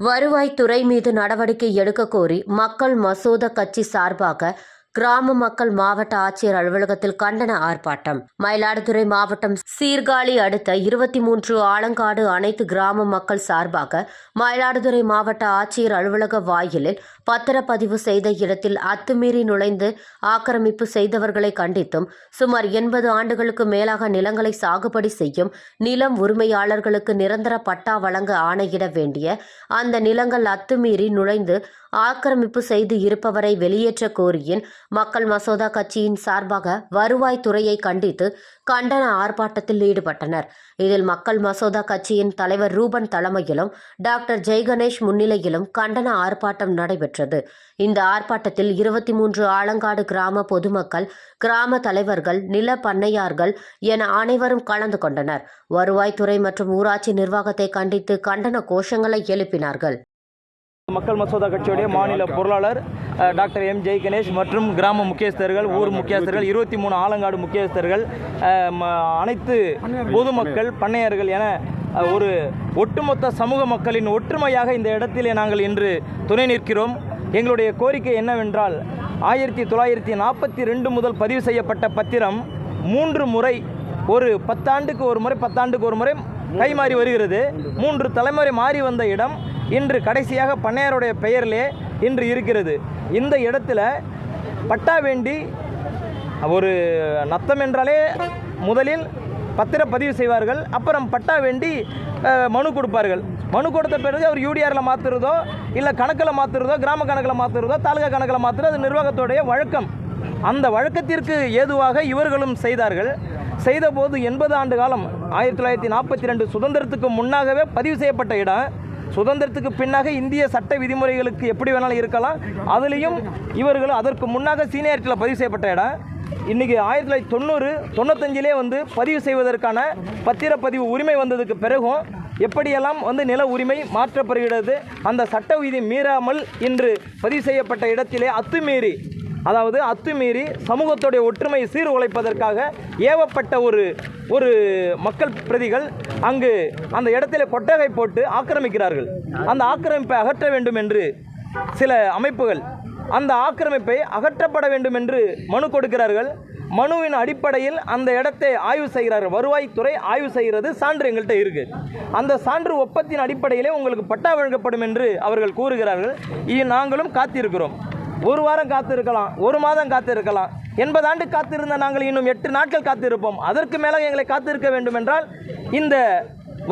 வருவாய்த்துறை மீது நடவடிக்கை எடுக்க கோரி மக்கள் மசோதா கட்சி சார்பாக கிராம மக்கள் மாவட்ட ஆட்சியர் அலுவலகத்தில் கண்டன ஆர்ப்பாட்டம். மயிலாடுதுறை மாவட்டம் சீர்காழி அடுத்த இருபத்தி மூன்று ஆலங்காடு அனைத்து கிராம மக்கள் சார்பாக மயிலாடுதுறை மாவட்ட ஆட்சியர் அலுவலக வாயிலில் பத்திரப்பதிவு செய்த இடத்தில் அத்துமீறி நுழைந்து ஆக்கிரமிப்பு செய்தவர்களை கண்டித்தும் சுமார் எண்பது ஆண்டுகளுக்கு மேலாக நிலங்களை சாகுபடி செய்யும் நிலம் உரிமையாளர்களுக்கு நிரந்தர பட்டா வழங்க ஆணையிட வேண்டிய அந்த நிலங்கள் அத்துமீறி நுழைந்து ஆக்கிரமிப்பு செய்து இருப்பவரை வெளியேற்ற கோரியின் மக்கள் மசோதா கட்சியின் சார்பாக வருவாய்த்துறையை கண்டித்து கண்டன ஆர்ப்பாட்டத்தில் ஈடுபட்டனர். இதில் மக்கள் மசோதா கட்சியின் தலைவர் ரூபன் தலைமையிலும் டாக்டர் ஜெய்கணேஷ் முன்னிலையிலும் கண்டன ஆர்ப்பாட்டம் நடைபெற்றது. இந்த ஆர்ப்பாட்டத்தில் இருபத்தி மூன்று ஆலங்காடு கிராம பொதுமக்கள் கிராம தலைவர்கள் நில பண்ணையார்கள் என அனைவரும் கலந்து கொண்டனர். வருவாய்த்துறை மற்றும் ஊராட்சி நிர்வாகத்தை கண்டித்து கண்டன கோஷங்களை எழுப்பினார்கள். மக்கள் மசோதா கட்சியுடைய மாநில பொருளாளர் டாக்டர் எம். ஜெய் கணேஷ் மற்றும் கிராம முக்கியஸ்தர்கள் ஊர் முக்கியஸ்தர்கள் இருபத்தி மூணு ஆலங்காடு முக்கியஸ்தர்கள் அனைத்து பொதுமக்கள் பண்ணையர்கள். என ஒரு ஒட்டுமொத்த சமூக மக்களின் ஒற்றுமையாக இந்த இடத்திலே நாங்கள் இன்று துணை நிற்கிறோம். எங்களுடைய கோரிக்கை என்னவென்றால் ஆயிரத்தி தொள்ளாயிரத்தி நாற்பத்தி ரெண்டு முதல் பதிவு செய்யப்பட்ட பத்திரம் மூன்று முறை ஒரு பத்தாண்டுக்கு ஒரு முறை பத்தாண்டுக்கு ஒரு முறை கைமாறி வருகிறது. மூன்று தலைமுறை மாறி வந்த இடம். இன்று கடைசியாக பண்ணையாருடைய பெயரிலே இன்று இருக்கிறது. இந்த இடத்துல பட்டா வேண்டி ஒரு நத்தம் என்றாலே முதலில் பத்திரப்பதிவு செய்வார்கள் அப்புறம் பட்டா வேண்டி மனு கொடுப்பார்கள். மனு கொடுத்த பிறகு அவர் யூடிஆரில் மாற்றுறதோ இல்லை கணக்கில் மாற்றுறதோ கிராம கணக்கில் மாற்றுறதோ தாலுகா கணக்கில் மாற்றுறதோ அது நிர்வாகத்துடைய வழக்கம். அந்த வழக்கத்திற்கு ஏதுவாக இவர்களும் செய்தார்கள். செய்தபோது எண்பது ஆண்டு காலம் ஆயிரத்தி தொள்ளாயிரத்தி நாற்பத்தி ரெண்டு சுதந்திரத்துக்கு முன்னாகவே பதிவு செய்யப்பட்ட இடம். சுதந்திரத்துக்கு பின்னாக இந்திய சட்ட விதிமுறைகளுக்கு எப்படி வேணாலும் இருக்கலாம். அதுலேயும் இவர்கள் அதற்கு முன்னாக சீனியாரிட்டியில் பதிவு செய்யப்பட்ட இடம். இன்றைக்கி ஆயிரத்தி தொள்ளாயிரத்தி தொண்ணூறு தொண்ணூத்தஞ்சிலே வந்து பதிவு செய்வதற்கான பத்திரப்பதிவு உரிமை வந்ததுக்கு பிறகும் எப்படியெல்லாம் வந்து நில உரிமை மாற்றப்படுகிறது அந்த சட்ட விதி மீறாமல் இன்று பதிவு செய்யப்பட்ட இடத்திலே அத்துமீறி அதாவது அத்துமீறி சமூகத்துடைய ஒற்றுமையை சீர்குலைப்பதற்காக ஏவப்பட்ட ஒரு ஒரு மக்கள் பிரதிகள் அங்கு அந்த இடத்திலே கொட்டகை போட்டு ஆக்கிரமிக்கிறார்கள். அந்த ஆக்கிரமிப்பை அகற்ற வேண்டும் என்று சில அமைப்புகள் அந்த ஆக்கிரமிப்பை அகற்றப்பட வேண்டும் என்று மனு கொடுக்கிறார்கள். மனுவின் அடிப்படையில் அந்த இடத்தை ஆய்வு செய்கிறார்கள் வருவாய்த்துறை ஆய்வு செய்கிறது. சான்று எங்கள்கிட்ட இருக்கு. அந்த சான்று ஒப்பத்தின் அடிப்படையிலே உங்களுக்கு பட்டா வழங்கப்படும் என்று அவர்கள் கூறுகிறார்கள். இது நாங்களும் காத்திருக்கிறோம். ஒரு வாரம் காத்திருக்கலாம் ஒரு மாதம் காத்திருக்கலாம். எண்பது ஆண்டு காத்திருந்த நாங்கள் இன்னும் எட்டு நாட்கள் காத்திருப்போம். அதற்கு மேலே எங்களை காத்திருக்க வேண்டும் என்றால் இந்த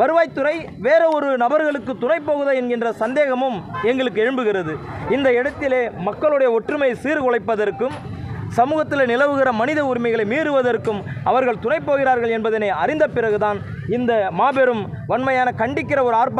வருவாய்த்துறை வேற ஒரு நபர்களுக்கு துணை போகுதா என்கின்ற சந்தேகமும் எங்களுக்கு எழும்புகிறது. இந்த இடத்திலே மக்களுடைய ஒற்றுமையை சீர்குலைப்பதற்கும் சமூகத்தில் நிலவுகிற மனித உரிமைகளை மீறுவதற்கும் அவர்கள் துணை போகிறார்கள் என்பதனை அறிந்த பிறகுதான் இந்த மாபெரும் வன்மையான கண்டிக்கிற ஒரு ஆர்ப்பாட்டம்